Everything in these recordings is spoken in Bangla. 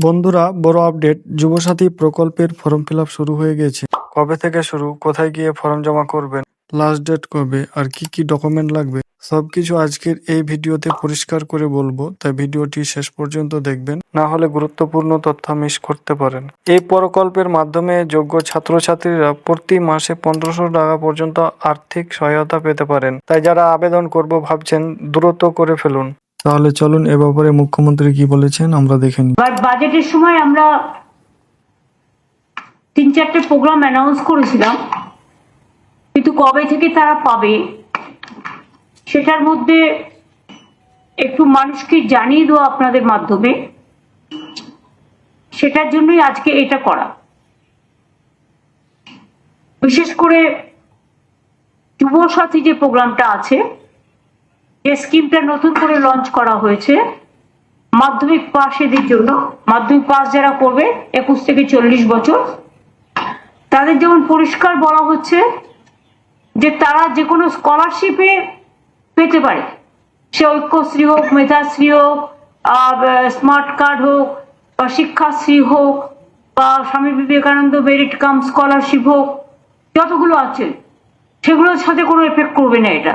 বন্ধুরা, বড় আপডেট। যুবসাথী প্রকল্পের ফর্ম ফিল শুরু হয়ে গেছে। কবে থেকে শুরু? কোথায় গিয়ে ফর্ম জমা করবেন? লাস্ট ডেট কবে? আর কি কি ডকুমেন্ট লাগবে? সবকিছু আজকের এই ভিডিওতে পরিষ্কার করে বলব। তাই ভিডিওটি শেষ পর্যন্ত দেখবেন। না হলে গুরুত্বপূর্ণ তথ্য মিস করতে পারেন। এই প্রকল্পের মাধ্যমে যোগ্য ছাত্রছাত্রীরা প্রতি মাসে পনেরোশো টাকা পর্যন্ত আর্থিক সহায়তা পেতে পারেন। তাই যারা আবেদন করব ভাবছেন, দ্রুত করে ফেলুন। তাহলে চলুন এ ব্যাপারে মুখ্যমন্ত্রী কি বলেছেন আমরা দেখে নিই। বাজেটের সময় আমরা তিন চারটে প্রোগ্রাম অ্যানাউন্স করেছিলাম। কিন্তু কবে থেকে তারা পাবে, সেটার মধ্যে একটু মানুষকে জানিয়ে দেওয়া আপনাদের মাধ্যমে, সেটার জন্যই আজকে এটা করা। বিশেষ করে যুব সাথী যে প্রোগ্রামটা আছে যে স্কিমটা নতুন করে লঞ্চ করা হয়েছে, মাধ্যমিক পাস এদের জন্য। মাধ্যমিক পাস যারা করবে, একুশ থেকে চল্লিশ বছর, তাদের যেমন পরিষ্কার বলা হচ্ছে যে তারা যে কোনো স্কলারশিপে পেতে পারে। সে ঐক্যশ্রী হোক, মেধাশ্রী হোক স্মার্ট কার্ড হোক, বা শিক্ষাশ্রী হোক, বা Swami Vivekananda merit cum scholarship হোক, যতগুলো আছে, সেগুলোর সাথে কোনো এফেক্ট করবে না এটা।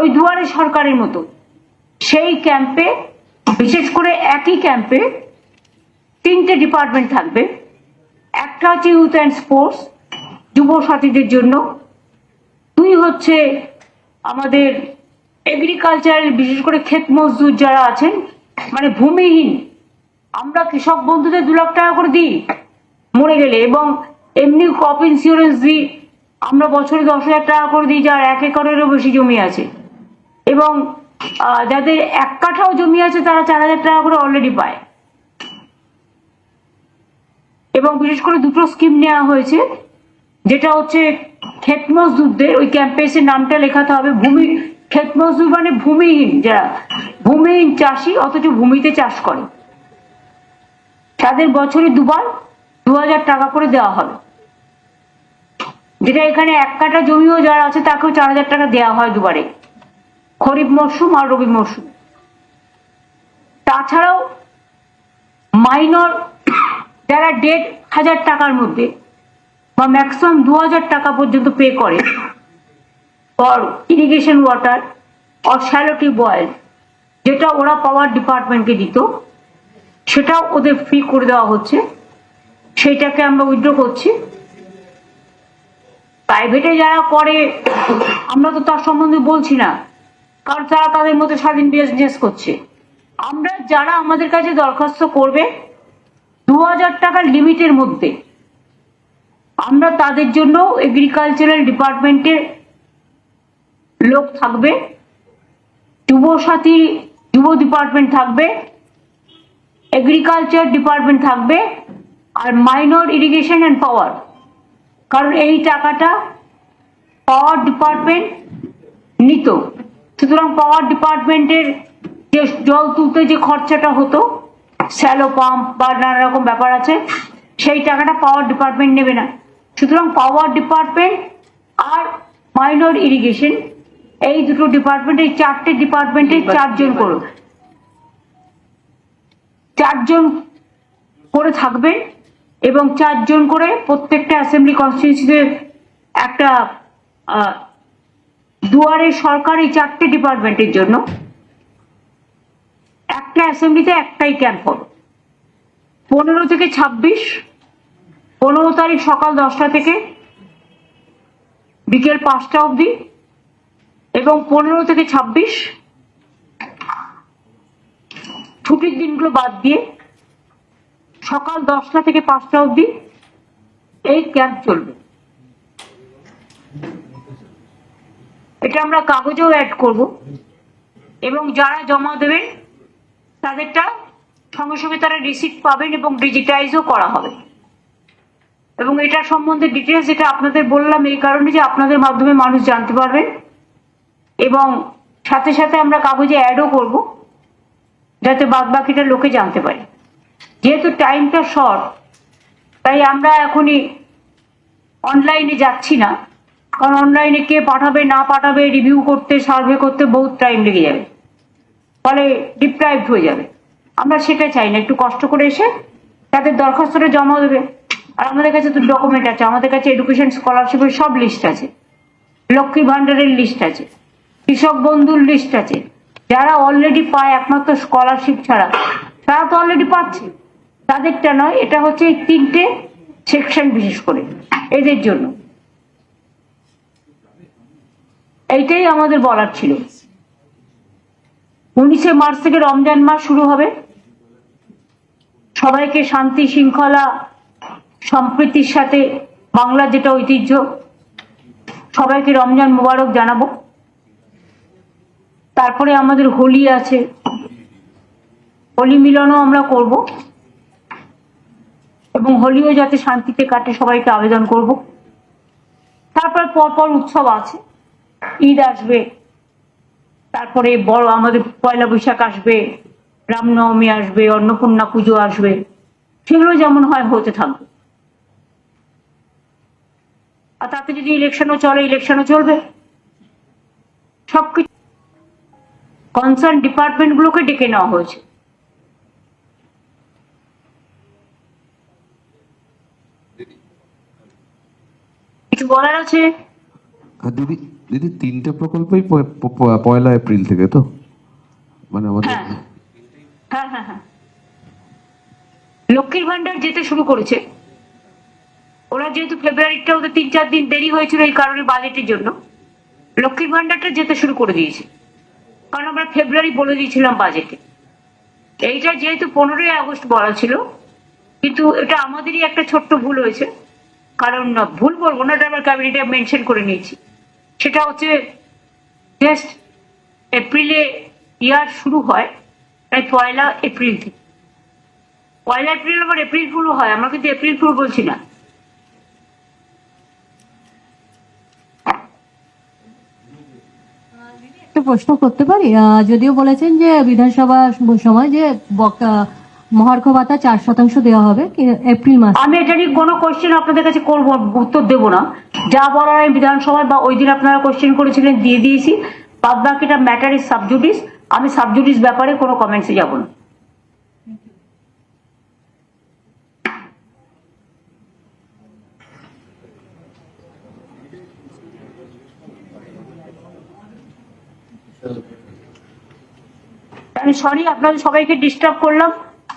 ওই দুয়ারে সরকারের মতো। সেই ক্যাম্পে বিশেষ করে একই ক্যাম্পে তিনটে ডিপার্টমেন্ট থাকবে। একটা হচ্ছে ইউথ অ্যান্ড স্পোর্টস যুব সাথীদের জন্য। দুই হচ্ছে আমাদের এগ্রিকালচারের বিশেষ করে ক্ষেত মজদুর যারা আছেন মানে ভূমিহীন। আমরা কৃষক বন্ধুদের দু লাখ টাকা করে দিই, মরে গেলে। এবং এমনি ক্রপ ইন্স্যুরেন্স দিই, আমরা বছরে দশ হাজার টাকা করে দিই, যার এক একরেরও বেশি জমি আছে। এবং যাদের এক কাঠাও জমি আছে তারা চার হাজার টাকা করে অলরেডি পায়। এবং বিশেষ করে দুটো স্কিম নেওয়া হয়েছে, যেটা হচ্ছে ক্ষেত মজদুরদের, ওই ক্যাম্পেসের নামটা লেখাতে হবে, ভূমি, ক্ষেত মজদুর মানে ভূমিহীন যারা, ভূমিহীন চাষি, অথচ ভূমিতে চাষ করে। তাদের বছরে দুবার দু হাজার টাকা করে দেওয়া হবে। যেটা এখানে এক কাঠা জমিও যারা আছে তাকেও চার হাজার টাকা দেওয়া হয় দুবারে। খরিফ মরশুম আর রবি মরশুম। তাছাড়াও মাইনর যারা দেড় হাজার টাকার মধ্যে বা ম্যাক্সিমাম দু হাজার টাকা পর্যন্ত পে করে for irrigation water or shallow tube well যেটা ওরা পাওয়ার ডিপার্টমেন্টকে দিত সেটাও ওদের ফ্রি করে দেওয়া হচ্ছে। সেইটাকে আমরা উইথড্র করছি। প্রাইভেটে যারা করে, আমরা তো তার সম্বন্ধে বলছি না। কারণ তারা তাদের মতো স্বাধীন বিজনেস করছে। আমরা যারা আমাদের কাছে দরখাস্ত করবে দু হাজার টাকার লিমিটের মধ্যে, আমরা তাদের জন্য এগ্রিকালচারাল ডিপার্টমেন্টের লোক থাকবে যুব সাথী যুব ডিপার্টমেন্ট থাকবে এগ্রিকালচার ডিপার্টমেন্ট থাকবে, আর মাইনর ইরিগেশন অ্যান্ড পাওয়ার কারণ এই টাকাটা পাওয়ার ডিপার্টমেন্ট নিত। সুতরাং পাওয়ার ডিপার্টমেন্টের যে জল তুলতে যে খরচাটা হতো স্যালো পাম্প বা নানা রকম ব্যাপার আছে, সেই টাকাটা পাওয়ার ডিপার্টমেন্ট নেবে না। সুতরাং পাওয়ার ডিপার্টমেন্ট আর মাইনর ইরিগেশন এই দুটো ডিপার্টমেন্ট এই চারটে ডিপার্টমেন্টে চারজন করো। চারজন করে থাকবেন এবং চারজন করে প্রত্যেকটা অ্যাসেম্বলি কনস্টিটিউন্সিতে একটা দুয়ারে সরকারি চারটে ডিপার্টমেন্টের জন্য একটা অ্যাসেম্বলিতে একটাই ক্যাম্প হবে পনেরো থেকে ছাব্বিশ, পনেরো তারিখ সকাল দশটা থেকে বিকেল পাঁচটা অবধি এবং পনেরো থেকে ছাব্বিশ ছুটির দিনগুলো বাদ দিয়ে সকাল দশটা থেকে পাঁচটা অবধি এই ক্যাম্প চলবে। এটা আমরা কাগজেও অ্যাড করব। এবং যারা জমা দেবেন, তাদেরটা সঙ্গে সঙ্গে তারা রিসিপ্ট পাবেন এবং ডিজিটাইজও করা হবে। এবং এটা সম্বন্ধে ডিটেলস যেটা আপনাদের বললাম, এই কারণে যে আপনাদের মাধ্যমে মানুষ জানতে পারবে। এবং সাথে সাথে আমরা কাগজে অ্যাডও করব, যাতে বাদ বাকিটা লোকে জানতে পারে। যেহেতু টাইমটা শর্ট তাই আমরা এখনই অনলাইনে যাচ্ছি না। কারণ অনলাইনে কে পাঠাবে, না পাঠাবে রিভিউ করতে সার্ভে করতে বহুত টাইম লেগে যাবে। ফলে ডিপ্রাইভড হয়ে যাবে। আমরা সেটা চাই না, একটু কষ্ট করে এসে তাদের দরখাস্তটা জমা দেবে। আর আমাদের কাছে তো ডকুমেন্ট আছে, আমাদের কাছে এডুকেশন স্কলারশিপের সব লিস্ট আছে। লক্ষ্মী ভান্ডারের লিস্ট আছে, কৃষক বন্ধুর লিস্ট আছে। যারা অলরেডি পায়, একমাত্র স্কলারশিপ ছাড়া, তারা তো অলরেডি পাচ্ছে। তাদেরটা নয়, এটা হচ্ছে এই তিনটে সেকশন বিশেষ করে। এদের জন্য। এইটাই আমাদের বলার ছিল। উনিশে মার্চ থেকে রমজান মাস শুরু হবে। সবাইকে শান্তি, শৃঙ্খলা, সম্প্রীতির সাথে বাংলার যেটা ঐতিহ্য, সবাইকে রমজান মোবারক জানাব। তারপরে আমাদের হোলি আছে। হোলি মিলনও আমরা করব। এবং হোলিও যাতে শান্তিতে কাটে, সবাইকে আবেদন করব। তারপর পরপর উৎসব আছে। ঈদ আসবে। তারপরে বড় আমাদের পয়লা বৈশাখ আসবে, রামনবমী আসবে, অন্নপূর্ণা পুজো আসবে। সেগুলো যেমন হয় হতে থাকবে। আর তাতে যদি ইলেকশনও চলে ইলেকশনও চলবে। সবকিছু কনসার্ন ডিপার্টমেন্ট গুলোকে ডেকে নেওয়া হয়েছে। কিছু বলার আছে? দিদি দিদি তিনটে প্রকল্পই পয়লা এপ্রিল থেকে তো? মানে আমাদের হ্যাঁ হ্যাঁ হ্যাঁ হ্যাঁ। লক্ষ্মীর ভান্ডার যেতে শুরু করেছে। ওরা যেহেতু ফেব্রুয়ারিটা ওদের তিন চার দিন দেরি হয়েছিল এই কারণে বাজেটের জন্য। লক্ষ্মীর ভান্ডারটা যেতে শুরু করে দিয়েছে। কারণ আমরা ফেব্রুয়ারি বলে দিয়েছিলাম বাজেটে। এইটা যেহেতু পনেরোই আগস্ট বলা ছিল, কিন্তু এটা আমাদেরই একটা ছোট্ট ভুল হয়েছে। কারণ ভুল বলব না, এটা আমরা ক্যাবিনেটে মেনশন করে নিয়েছি। সেটা হচ্ছে জাস্ট এপ্রিলে ইয়ার শুরু হয় তাই পয়লা এপ্রিল থেকে। পয়লা এপ্রিল আবার এপ্রিল ফুলও হয় আমরা কিন্তু এপ্রিল ফুল বলছি না। একটা প্রশ্ন করতে পারি? যদিও বলেছেন যে বিধানসভা সময় যে মহার্ঘ ভাতা চার শতাংশ দেওয়া হবে এপ্রিল মাস। আমি এটা নিয়ে কোনো কোশ্চেন আপনাদের কাছে করব উত্তর দেবো না। যা বলার আমি বিধানসভায় বা ওই দিন আপনারা কোশ্চেন করেছিলেন, দিয়ে দিয়েছি। বাদ বাকিটা ম্যাটার ইজ সাবজুডিস আমি সাবজুডিস ব্যাপারে কোনো কমেন্টসে যাব না। আমি সরি আপনাদের সবাইকে ডিস্টার্ব করলাম।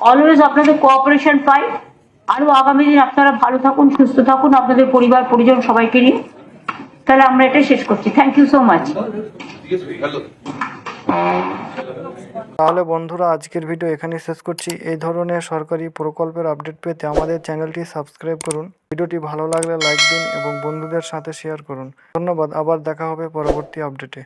অলওয়েজ আপনাদের কোঅপারেশন পাই। আরও আগামী দিন আপনারা ভালো থাকুন, সুস্থ থাকুন, আপনাদের পরিবার, পরিজন সবাইকে নিয়ে। তাহলে আমরা এটা শেষ করছি। থ্যাংক ইউ সো মাচ তাহলে বন্ধুরা, আজকের ভিডিও এখানে শেষ করছি। এই ধরনের সরকারি প্রকল্পের আপডেট পেতে আমাদের চ্যানেলটি সাবস্ক্রাইব করুন। ভিডিওটি ভালো লাগলে লাইক দিন এবং বন্ধুদের সাথে শেয়ার করুন। ধন্যবাদ। আবার দেখা হবে পরবর্তী আপডেটে